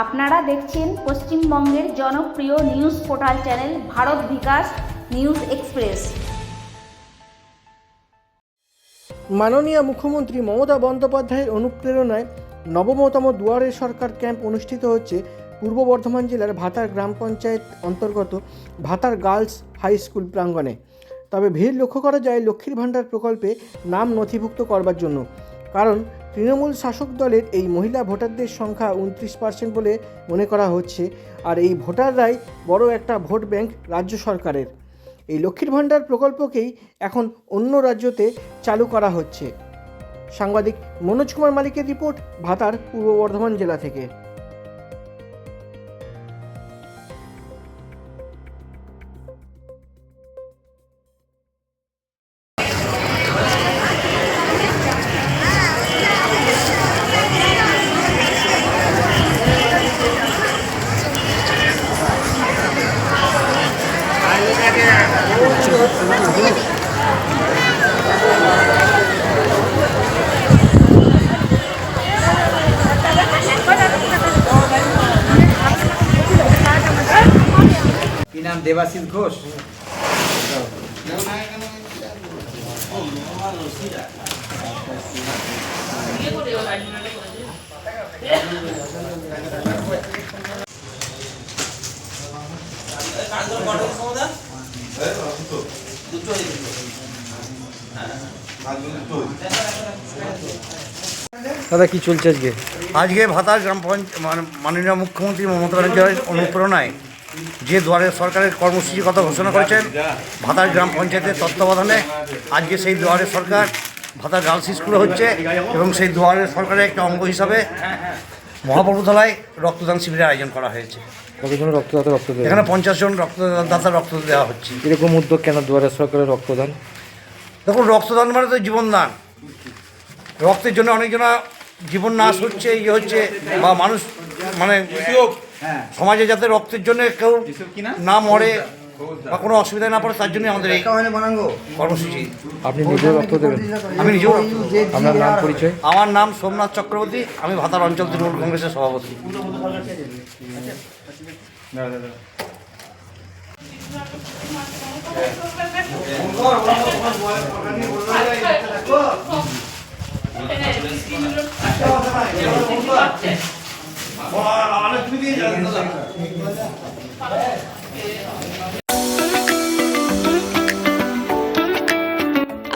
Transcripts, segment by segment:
আপনারা দেখছেন পশ্চিমবঙ্গের জনপ্রিয় news portal channel Bharat Bikash news express. মাননীয় মুখ্যমন্ত্রী মমতা বন্দ্যোপাধ্যায়ের অনুপ্রেরণায় নবমতম দুয়ারে সরকার ক্যাম্প অনুষ্ঠিত হচ্ছে পূর্ব বর্ধমান জেলার ভাতার গ্রাম পঞ্চায়েত অন্তর্গত ভাতার গার্লস হাই স্কুল প্রাঙ্গণে। তবে ভিড় লক্ষ্য করা যায় লক্ষ্মীর ভাণ্ডার প্রকল্পে নাম নথিভুক্ত করবার জন্য। কারণ তৃণমূল শাসক দলের এই মহিলা ভোটারদের সংখ্যা উনত্রিশ পার্সেন্ট বলে মনে করা হচ্ছে। আর এই ভোটাররাই বড় একটা ভোট ব্যাংক রাজ্য সরকারের। এই লক্ষ্মীর ভাণ্ডার প্রকল্পকেই এখন অন্য রাজ্যতে চালু করা হচ্ছে। সাংবাদিক মনোজ কুমার মালিকের রিপোর্ট ভাতার পূর্ব বর্ধমান জেলা থেকে। দেবাশিস ঘোষ? দাদা কি চলছে আজকে? আজকে ভাতার গ্রাম পঞ্চায়েত মাননীয় মুখ্যমন্ত্রী মমতা ব্যানার্জির অনুপ্রেরণায় যে দুয়ারে সরকারের কর্মসূচির কথা ঘোষণা করেছেন ভাতার গ্রাম পঞ্চায়েতের তত্ত্বাবধানে আজকে সেই দুয়ারে সরকার ভাতার গার্লস স্কুলে হচ্ছে এবং সেই দুয়ারে সরকারের একটা অঙ্গ হিসাবে মহাপ্রভুতলায় রক্তদান শিবিরের আয়োজন করা হয়েছে। কতজন রক্তদাতা রক্ত এখানে পঞ্চাশ জন রক্তদাতা রক্ত দেওয়া হচ্ছে। এরকম উদ্যোগ কেন দুয়ারে সরকারের রক্তদান? দেখুন রক্তদান মানে তো জীবনদান। রক্তের জন্য অনেকজনা জীবন নাশ হচ্ছে ইয়ে হচ্ছে বা মানুষ মানে সমাজে যাতে রক্তের জন্য কেউ না? মরে বা কোনো অসুবিধায় না পড়ে তার জন্য আমাদের এই কর্মসূচি। আপনি নিজেও রক্ত দেবেন। আমি নিজেও রক্ত আপনার নাম পরিচয়? আমার নাম সোমনাথ চক্রবর্তী আমি ভাতার অঞ্চল তৃণমূল কংগ্রেসের সভাপতি।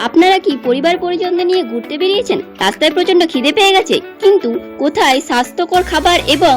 আপনারা কি পরিবার পরিজনদের নিয়ে ঘুরতে বেরিয়েছেন? রাস্তায় প্রচণ্ড খিদে পেয়ে গেছে। কিন্তু কোথায় স্বাস্থ্যকর খাবার এবং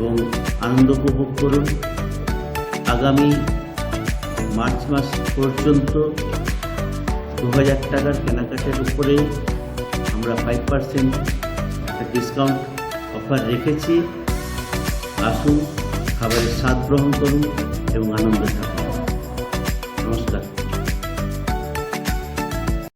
এবং আনন্দ উপভোগ করুন। আগামী মার্চ মাস পর্যন্ত দু হাজার টাকার কেনাকাটার উপরে আমরা ফাইভ পার্সেন্ট ডিসকাউন্ট অফার রেখেছি। আসুন, খাবারের স্বাদ গ্রহণ করুন এবং আনন্দ থাকুন। নমস্কার।